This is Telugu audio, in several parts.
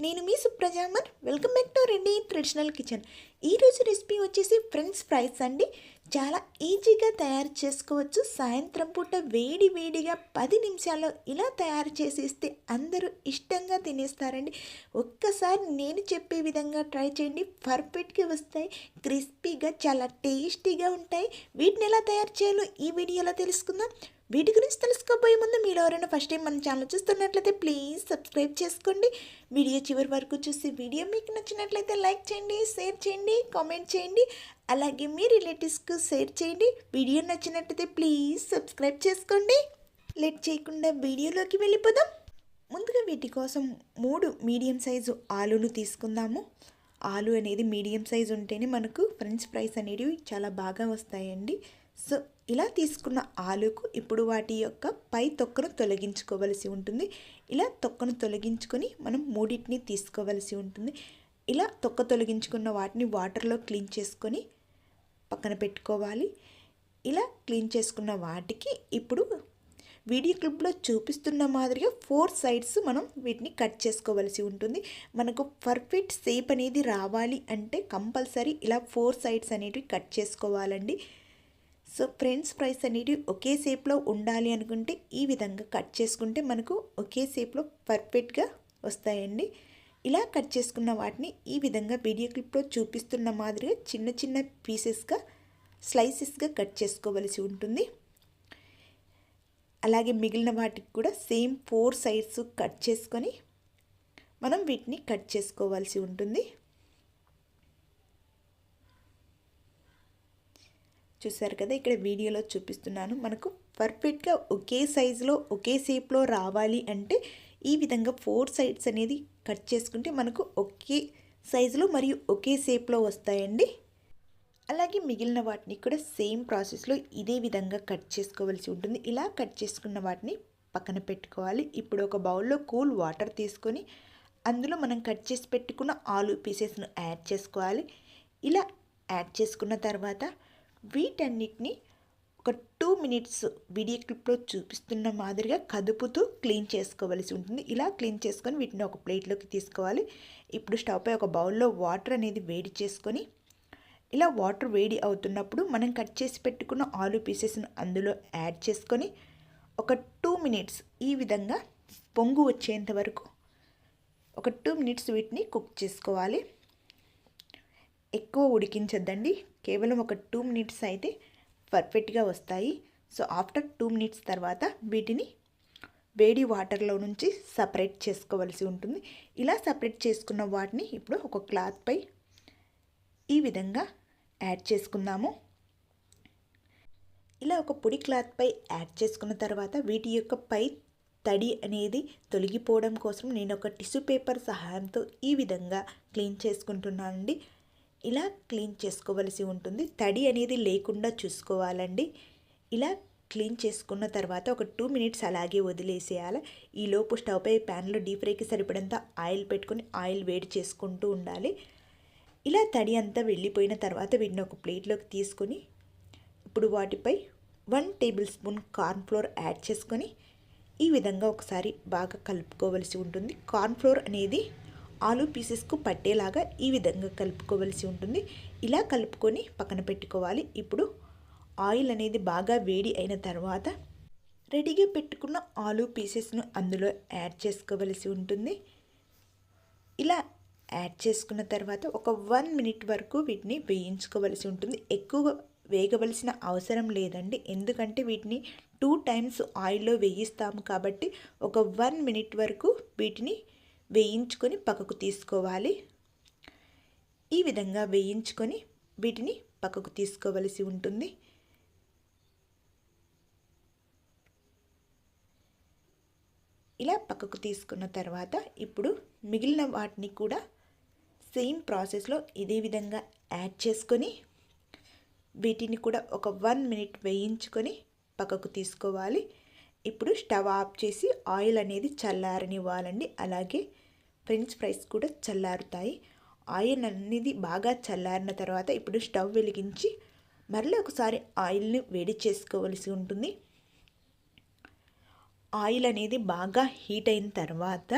నేను మీ సుప్రజామర్ welcome back to Reddy traditional kitchen ఈరోజు రెసిపీ వచ్చేసి ఫ్రెండ్స్ ఫ్రైస్ అండి. చాలా ఈజీగా తయారు చేసుకోవచ్చు. సాయంత్రం పూట వేడి వేడిగా పది నిమిషాల్లో ఇలా తయారు చేసి ఇస్తే అందరూ ఇష్టంగా తినేస్తారండి. ఒక్కసారి నేను చెప్పే విధంగా ట్రై చేయండి. పర్ఫెక్ట్గా వస్తాయి. క్రిస్పీగా చాలా టేస్టీగా ఉంటాయి. వీటిని ఎలా తయారు చేయాలో ఈ వీడియోలో తెలుసుకుందాం. వీటి గురించి తెలుసుకోబోయే ముందు మీరు ఎవరైనా ఫస్ట్ టైం మన ఛానల్ చూస్తున్నట్లయితే ప్లీజ్ సబ్స్క్రైబ్ చేసుకోండి. వీడియో చివరి వరకు చూసి వీడియో మీకు నచ్చినట్లయితే లైక్ చేయండి షేర్ చేయండి. కామెంట్ చేయండి. అలాగే మీ రిలేటివ్స్కు షేర్ చేయండి. వీడియో నచ్చినట్లయితే ప్లీజ్ సబ్స్క్రైబ్ చేసుకోండి. లెట్ చేయకుండా వీడియోలోకి వెళ్ళిపోదాం. ముందుగా వీటి కోసం మూడు మీడియం సైజు ఆలును తీసుకుందాము. ఆలు అనేది మీడియం సైజు ఉంటేనే మనకు ఫ్రెంచ్ ఫ్రైస్ అనేవి చాలా బాగా వస్తాయండి. సో ఇలా తీసుకున్న ఆలుకు ఇప్పుడు వాటి యొక్క పై తొక్కను తొలగించుకోవలసి ఉంటుంది. ఇలా తొక్కను తొలగించుకొని మనం మూడింటిని తీసుకోవలసి ఉంటుంది. ఇలా తొక్క తొలగించుకున్న వాటిని వాటర్లో క్లీన్ చేసుకొని పక్కన పెట్టుకోవాలి. ఇలా క్లీన్ చేసుకున్న వాటికి ఇప్పుడు వీడియో క్లిప్లో చూపిస్తున్న మాదిరిగా ఫోర్ సైడ్స్ మనం వీటిని కట్ చేసుకోవలసి ఉంటుంది. మనకు పర్ఫెక్ట్ షేప్ అనేది రావాలి అంటే కంపల్సరీ ఇలా ఫోర్ సైడ్స్ అనేటివి కట్ చేసుకోవాలండి. సో ఫ్రెండ్స్ ప్రైస్ అనేటివి ఒకే షేప్లో ఉండాలి అనుకుంటే ఈ విధంగా కట్ చేసుకుంటే మనకు ఒకే షేప్లో పర్ఫెక్ట్గా వస్తాయండి. ఇలా కట్ చేసుకున్న వాటిని ఈ విధంగా వీడియో క్లిప్లో చూపిస్తున్న మాదిరిగా చిన్న చిన్న పీసెస్గా స్లైసెస్గా కట్ చేసుకోవలసి ఉంటుంది. అలాగే మిగిలిన వాటికి కూడా సేమ్ ఫోర్ సైడ్స్ కట్ చేసుకొని మనం వీటిని కట్ చేసుకోవాల్సి ఉంటుంది. చూసారు కదా ఇక్కడ వీడియోలో చూపిస్తున్నాను. మనకు పర్ఫెక్ట్గా ఒకే సైజులో ఒకే షేప్లో రావాలి అంటే ఈ విధంగా ఫోర్ సైడ్స్ అనేది కట్ చేసుకుంటే మనకు ఒకే సైజులో మరియు ఒకే షేప్లో వస్తాయండి. అలాగే మిగిలిన వాటిని కూడా సేమ్ ప్రాసెస్లో ఇదే విధంగా కట్ చేసుకోవాల్సి ఉంటుంది. ఇలా కట్ చేసుకున్న వాటిని పక్కన పెట్టుకోవాలి. ఇప్పుడు ఒక బౌల్లో కూల్ వాటర్ తీసుకొని అందులో మనం కట్ చేసి పెట్టుకున్న ఆలు పీసెస్ను యాడ్ చేసుకోవాలి. ఇలా యాడ్ చేసుకున్న తర్వాత వీటన్నిటిని ఒక టూ మినిట్స్ వీడియో క్లిప్లో చూపిస్తున్న మాదిరిగా కదుపుతూ క్లీన్ చేసుకోవలసి ఉంటుంది. ఇలా క్లీన్ చేసుకొని వీటిని ఒక ప్లేట్లోకి తీసుకోవాలి. ఇప్పుడు స్టవ్ పై ఒక బౌల్లో వాటర్ అనేది వేడి చేసుకొని ఇలా వాటర్ వేడి అవుతున్నప్పుడు మనం కట్ చేసి పెట్టుకున్న ఆలు పీసెస్ను అందులో యాడ్ చేసుకొని ఒక టూ మినిట్స్ ఈ విధంగా పొంగు వచ్చేంత వరకు ఒక టూ మినిట్స్ వీటిని కుక్ చేసుకోవాలి. ఎక్కువ ఉడికించొద్దండి. కేవలం ఒక టూ మినిట్స్ అయితే పర్ఫెక్ట్గా వస్తాయి. సో ఆఫ్టర్ టూ మినిట్స్ తర్వాత వీటిని వేడి వాటర్లో నుంచి సపరేట్ చేసుకోవలసి ఉంటుంది. ఇలా సపరేట్ చేసుకున్న వాటిని ఇప్పుడు ఒక క్లాత్పై ఈ విధంగా యాడ్ చేసుకుందాము. ఇలా ఒక పొడి క్లాత్పై యాడ్ చేసుకున్న తర్వాత వీటి యొక్క పై తడి అనేది తొలగిపోవడం కోసం నేను ఒక టిష్యూ పేపర్ సహాయంతో ఈ విధంగా క్లీన్ చేసుకుంటున్నానండి. ఇలా క్లీన్ చేసుకోవలసి ఉంటుంది. తడి అనేది లేకుండా చూసుకోవాలండి. ఇలా క్లీన్ చేసుకున్న తర్వాత ఒక టూ మినిట్స్ అలాగే వదిలేసేయాలి. ఈలోపు లోపు స్టవ్పై ప్యాన్లో డీప్ ఫ్రైకి సరిపడంత ఆయిల్ పెట్టుకొని ఆయిల్ వేడి చేసుకుంటూ ఉండాలి. ఇలా తడి అంతా వెళ్ళిపోయిన తర్వాత వీటిని ఒక ప్లేట్లోకి తీసుకొని ఇప్పుడు వాటిపై one tablespoon cornflour add చేసుకొని ఈ విధంగా ఒకసారి బాగా కలుపుకోవలసి ఉంటుంది. కార్న్ఫ్లోర్ అనేది ఆలు పీసెస్కు పట్టేలాగా ఈ విధంగా కలుపుకోవలసి ఉంటుంది. ఇలా కలుపుకొని పక్కన పెట్టుకోవాలి. ఇప్పుడు ఆయిల్ అనేది బాగా వేడి అయిన తర్వాత రెడీగా పెట్టుకున్న ఆలు పీసెస్ను అందులో యాడ్ చేసుకోవలసి ఉంటుంది. ఇలా యాడ్ చేసుకున్న తర్వాత ఒక వన్ మినిట్ వరకు వీటిని వేయించుకోవలసి ఉంటుంది. ఎక్కువ వేగవలసిన అవసరం లేదండి. ఎందుకంటే వీటిని టూ టైమ్స్ ఆయిల్లో వేయిస్తాము కాబట్టి ఒక వన్ మినిట్ వరకు వీటిని వేయించుకొని పక్కకు తీసుకోవాలి. ఈ విధంగా వేయించుకొని వీటిని పక్కకు తీసుకోవలసి ఉంటుంది. ఇలా పక్కకు తీసుకున్న తర్వాత ఇప్పుడు మిగిలిన వాటిని కూడా సేమ్ ప్రాసెస్లో ఇదే విధంగా యాడ్ చేసుకొని వీటిని కూడా ఒక వన్ మినిట్ వేయించుకొని పక్కకు తీసుకోవాలి. ఇప్పుడు స్టవ్ ఆఫ్ చేసి ఆయిల్ అనేది చల్లారనివ్వాలండి. అలాగే ఫ్రెంచ్ ఫ్రైస్ కూడా చల్లారుతాయి. ఆయిల్ అనేది బాగా చల్లారిన తర్వాత ఇప్పుడు స్టవ్ వెలిగించి మరలా ఒకసారి ఆయిల్ని వేడి చేసుకోవలసి ఉంటుంది. ఆయిల్ అనేది బాగా హీట్ అయిన తర్వాత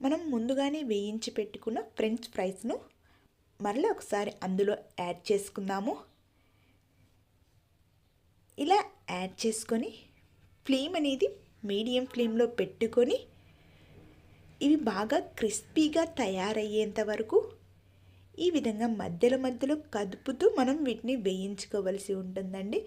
మనం ముందుగానే వేయించి పెట్టుకున్న ఫ్రెంచ్ ఫ్రైస్ను మరలా ఒకసారి అందులో యాడ్ చేసుకుందాము. ఇలా యాడ్ చేసుకొని ఫ్లేమ్ అనేది మీడియం ఫ్లేమ్లో పెట్టుకొని ఇవి బాగా క్రిస్పీగా తయారయ్యేంత వరకు ఈ విధంగా మధ్యలో మధ్యలో కదుపుతూ మనం వీటిని వేయించుకోవలసి ఉంటుందండి.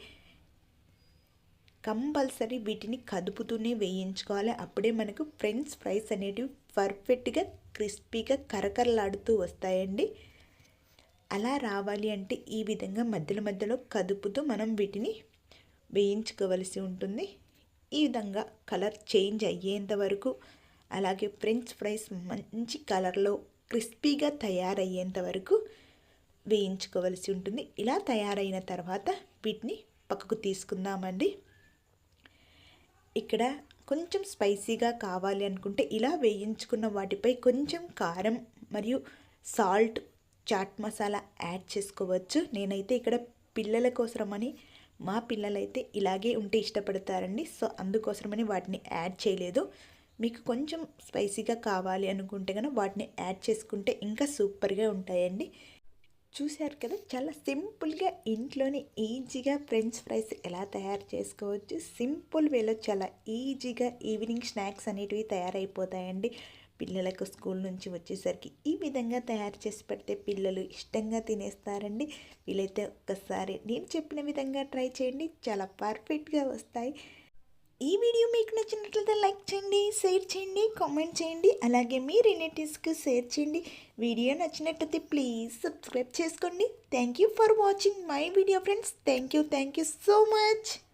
కంపల్సరీ వీటిని కదుపుతూనే వేయించుకోవాలి. అప్పుడే మనకు ఫ్రెంచ్ ఫ్రైస్ అనేటివి పర్ఫెక్ట్గా క్రిస్పీగా కరకరలాడుతూ వస్తాయండి. అలా రావాలి అంటే ఈ విధంగా మధ్యలో మధ్యలో కదుపుతూ మనం వీటిని వేయించుకోవలసి ఉంటుంది. ఈ విధంగా కలర్ చేంజ్ అయ్యేంత వరకు అలాగే ఫ్రెంచ్ ఫ్రైస్ మంచి కలర్లో క్రిస్పీగా తయారయ్యేంత వరకు వేయించుకోవలసి ఉంటుంది. ఇలా తయారైన తర్వాత వీటిని పక్కకు తీసుకుందామండి. ఇక్కడ కొంచెం స్పైసీగా కావాలి అనుకుంటే ఇలా వేయించుకున్న వాటిపై కొంచెం కారం మరియు సాల్ట్ చాట్ మసాలా యాడ్ చేసుకోవచ్చు. నేనైతే ఇక్కడ పిల్లల కోసమని మా పిల్లలైతే ఇలాగే ఉంటే ఇష్టపడతారండి. సో అందుకోసమని వాటిని యాడ్ చేయలేదు. మీకు కొంచెం స్పైసీగా కావాలి అనుకుంటే కనుక వాటిని యాడ్ చేసుకుంటే ఇంకా సూపర్గా ఉంటాయండి. చూశారు కదా చాలా సింపుల్గా ఇంట్లోనే ఈజీగా ఫ్రెంచ్ ఫ్రైస్ ఎలా తయారు చేసుకోవచ్చు. సింపుల్ వేలో చాలా ఈజీగా ఈవినింగ్ స్నాక్స్ అనేటివి తయారైపోతాయండి. పిల్లలకు స్కూల్ నుంచి వచ్చేసరికి ఈ విధంగా తయారు చేసి పెడితే పిల్లలు ఇష్టంగా తినేస్తారండి. వీలైతే ఒక్కసారి నేను చెప్పిన విధంగా ట్రై చేయండి. చాలా పర్ఫెక్ట్గా వస్తాయి. ఈ వీడియో మీకు నచ్చినట్లయితే లైక్ చేయండి షేర్ చేయండి కామెంట్ చేయండి అలాగే మీ రిలేటివ్స్కి షేర్ చేయండి. వీడియో నచ్చినట్లయితే ప్లీజ్ సబ్స్క్రైబ్ చేసుకోండి. Thank you for watching my video friends. Thank you thank you so much.